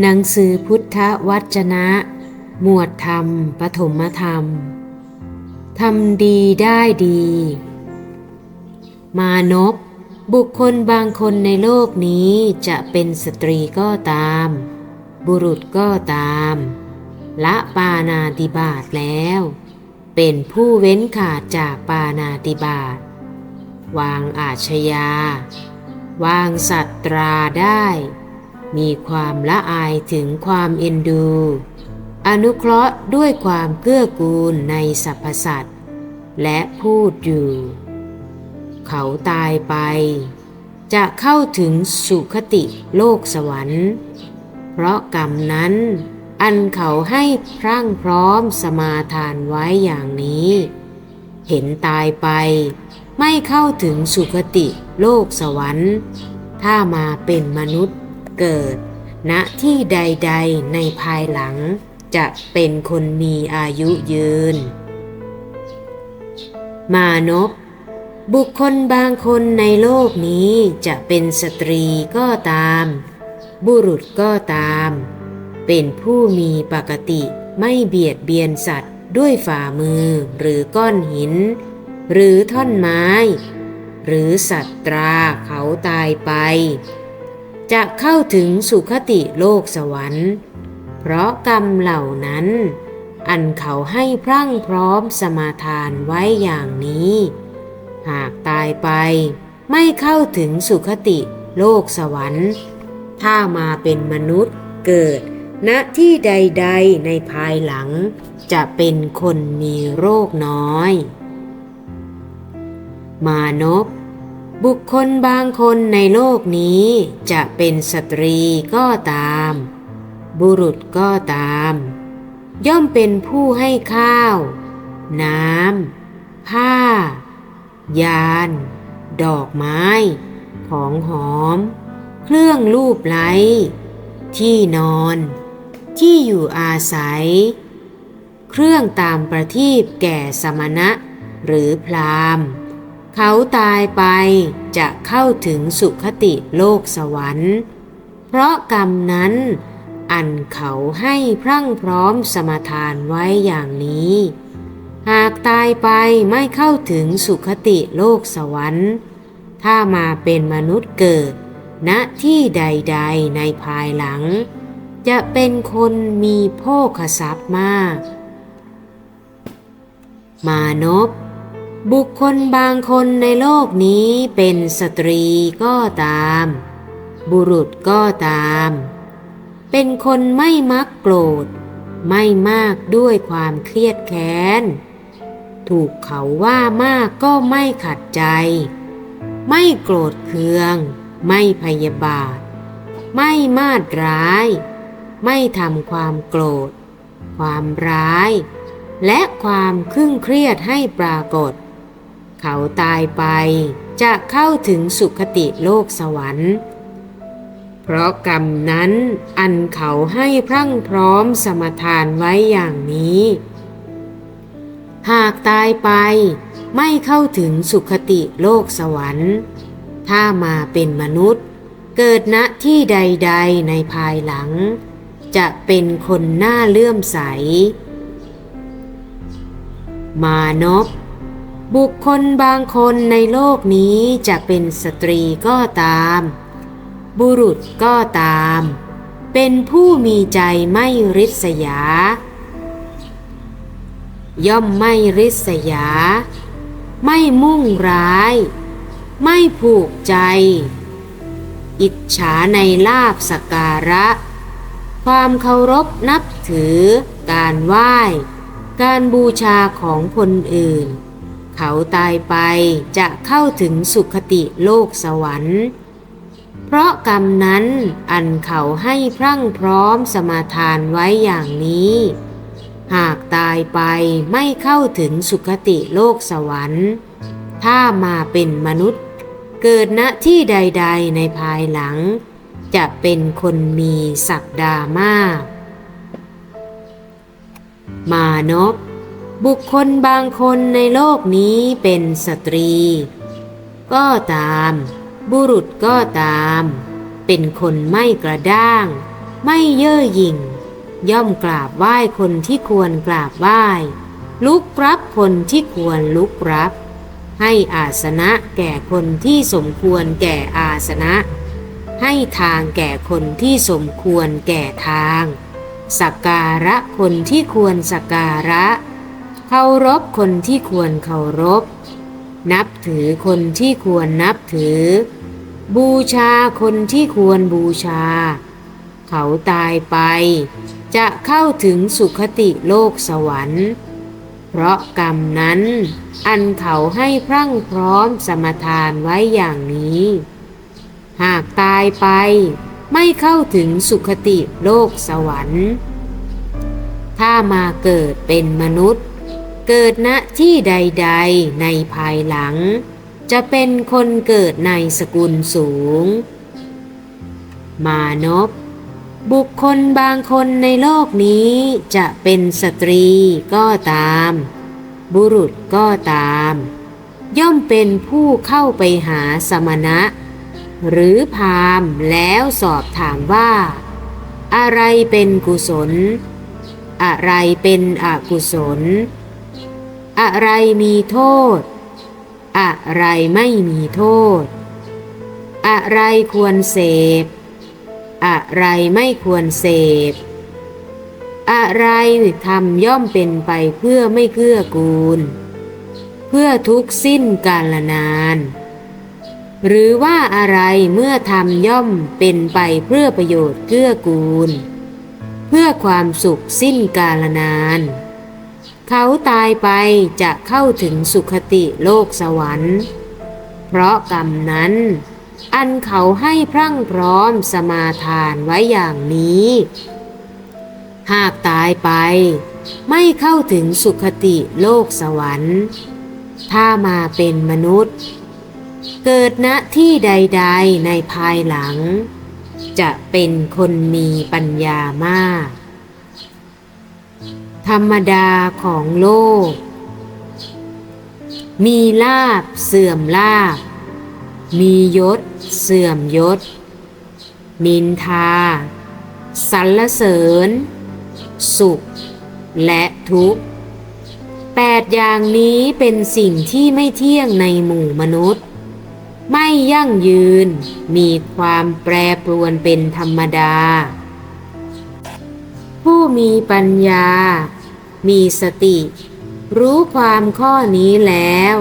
หนังสือพุทธวจนะ หมวดธรรม ปฐมธรรม ทำดีได้ดี มานพบุคคลบางคนในโลกนี้จะเป็นสตรีก็ตาม บุรุษก็ตาม ละปานาติบาตแล้ว เป็นผู้เว้นขาดจากปานาติบาตวางอาชญาวางสัตราได้ มีความละอายถึงความเอ็นดู อนุเคราะห์ด้วยความเกื้อกูลในสรรพสัตว์และพูดอยู่ เขาตายไป จะเข้าถึงสุคติโลกสวรรค์ เพราะกรรมนั้น อันเขาให้พรั่งพร้อมสมาทานไว้อย่างนี้ เห็นตายไป ไม่เข้าถึงสุคติโลกสวรรค์ ถ้ามาเป็นมนุษย์ เกิด ณที่ใดๆในภายหลัง จะเป็นคนมีอายุยืน มานพบุคคลบางคนในโลกนี้จะเป็นสตรีก็ตาม บุรุษก็ตาม เป็นผู้มีปกติไม่เบียดเบียนสัตว์ด้วยฝ่ามือหรือก้อนหิน หรือท่อนไม้ หรือสัตว์ตราเขาตายไป จะเข้าถึงสุคติโลกสวรรค์ เพราะกรรมเหล่านั้น อันเขาให้พรั่งพร้อมสมาทานไว้อย่างนี้ หากตายไปไม่เข้าถึงสุคติโลกสวรรค์ ถ้ามาเป็นมนุษย์เกิดณที่ใดๆในภายหลัง จะเป็นคนมีโรคน้อย มานพ บุคคลบางคนในโลกนี้จะเป็นสตรีก็ตาม บุรุษก็ตาม ย่อมเป็นผู้ให้ข้าว น้ำผ้า ยาน ดอกไม้ ของหอม เครื่องลูบไล้ที่นอน ที่อยู่อาศัย เครื่องตามประทีปแก่สมณะหรือพราหมณ์ เขาตายไปจะเข้าถึงสุคติโลกสวรรค์ เพราะกรรมนั้น อันเขาให้พรั่งพร้อมสมทานไว้อย่างนี้ หากตายไปไม่เข้าถึงสุคติโลกสวรรค์ ถ้ามาเป็นมนุษย์เกิดณที่ใดๆในภายหลัง จะเป็นคนมีโภคทรัพย์มาก มานพ บุคคลบางคนในโลกนี้เป็นสตรีก็ตาม บุรุษก็ตาม เป็นคนไม่มักโกรธ ไม่มากด้วยความเครียดแค้น ถูกเขาว่ามากก็ไม่ขัดใจ ไม่โกรธเคือง ไม่พยาบาท ไม่มาดร้าย ไม่ทำความโกรธ ความร้าย และความครึ่งเครียดให้ปรากฏ เขาตายไปจะเข้าถึงสุคติโลกสวรรค์ เพราะกรรมนั้นอันเขาให้พรั่งพร้อมสมทานไว้อย่างนี้ หากตายไปไม่เข้าถึงสุคติโลกสวรรค์ ถ้ามาเป็นมนุษย์ เกิดณที่ใด ๆ ในภายหลัง จะเป็นคนหน้าเลื่อมใส มานพ บุคคลบางคนในโลกนี้จะเป็นสตรีก็ตาม บุรุษก็ตาม เป็นผู้มีใจไม่ริษยา ย่อมไม่ริษยา ไม่มุ่งร้าย ไม่ผูกใจ อิจฉาในลาบสการะ ความเคารพนับถือ การไหว้ การบูชาของคนอื่น เขาตายไปจะเข้าถึงสุคติโลกสวรรค์ เพราะกรรมนั้นอันเขาให้พรั่งพร้อมสมาทานไว้อย่างนี้ หากตายไปไม่เข้าถึงสุคติโลกสวรรค์ ถ้ามาเป็นมนุษย์ เกิดณที่ใด ๆ ในภายหลัง จะเป็นคนมีศักดามาก มานพ บุคคลบางคนในโลกนี้เป็นสตรี ก็ตาม บุรุษก็ตาม เป็นคนไม่กระด้าง ไม่เย่อหยิ่ง ย่อมกราบไหว้คนที่ควรกราบไหว้ ลุกรับคนที่ควรลุกรับ ให้อาสนะแก่คนที่สมควรแก่อาสนะ ให้ทางแก่คนที่สมควรแก่ทาง สักการะคนที่ควรสักการะ เคารพคนที่ควรเคารพ นับถือคนที่ควรนับถือ บูชาคนที่ควรบูชา เขาตายไป จะเข้าถึงสุคติโลกสวรรค์ เพราะกรรมนั้น อันเขาให้พรั่งพร้อมสมทานไว้อย่างนี้ หากตายไปไม่เข้าถึงสุคติโลกสวรรค์ ถ้ามาเกิดเป็นมนุษย์ เกิดณที่ใด ๆ ในภายหลัง จะเป็นคนเกิดในสกุลสูง มานพบุคคลบางคนในโลกนี้จะเป็นสตรีก็ตาม บุรุษก็ตาม ย่อมเป็นผู้เข้าไปหาสมณะ หรือพามแล้วสอบถามว่า อะไรเป็นกุศล อะไรเป็นอกุศล อะไรมีโทษ อะไรไม่มีโทษ อะไรควรเสพ อะไรไม่ควรเสพ อะไรทำย่อมเป็นไปเพื่อไม่เกื้อกูล เพื่อทุกสิ้นกาลนาน หรือว่าอะไรเมื่อทำย่อมเป็นไปเพื่อประโยชน์เกื้อกูล เพื่อความสุขสิ้นกาลนาน เขาตายไปจะเข้าถึงสุคติโลกสวรรค์ เพราะกรรมนั้น อันเขาให้พรั่งพร้อมสมาทานไว้อย่างนี้ หากตายไป ไม่เข้าถึงสุคติโลกสวรรค์ ถ้ามาเป็นมนุษย์ เกิดณที่ใด ๆ ในภายหลัง จะเป็นคนมีปัญญามาก ธรรมดาของโลก มีลาบเสื่อมลาบ มียศเสื่อมยศ นินทา สรรเสริญ สุข และทุกข์แปดอย่างนี้เป็นสิ่งที่ไม่เที่ยงในหมู่มนุษย์ ไม่ยั่งยืน มีความแปรปรวนเป็นธรรมดา ผู้มีปัญญา มีสติ รู้ความข้อนี้แล้ว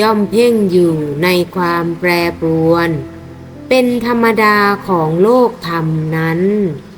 ย่อมเพ่งอยู่ในความแปรปรวน เป็นธรรมดาของโลกธรรมนั้น「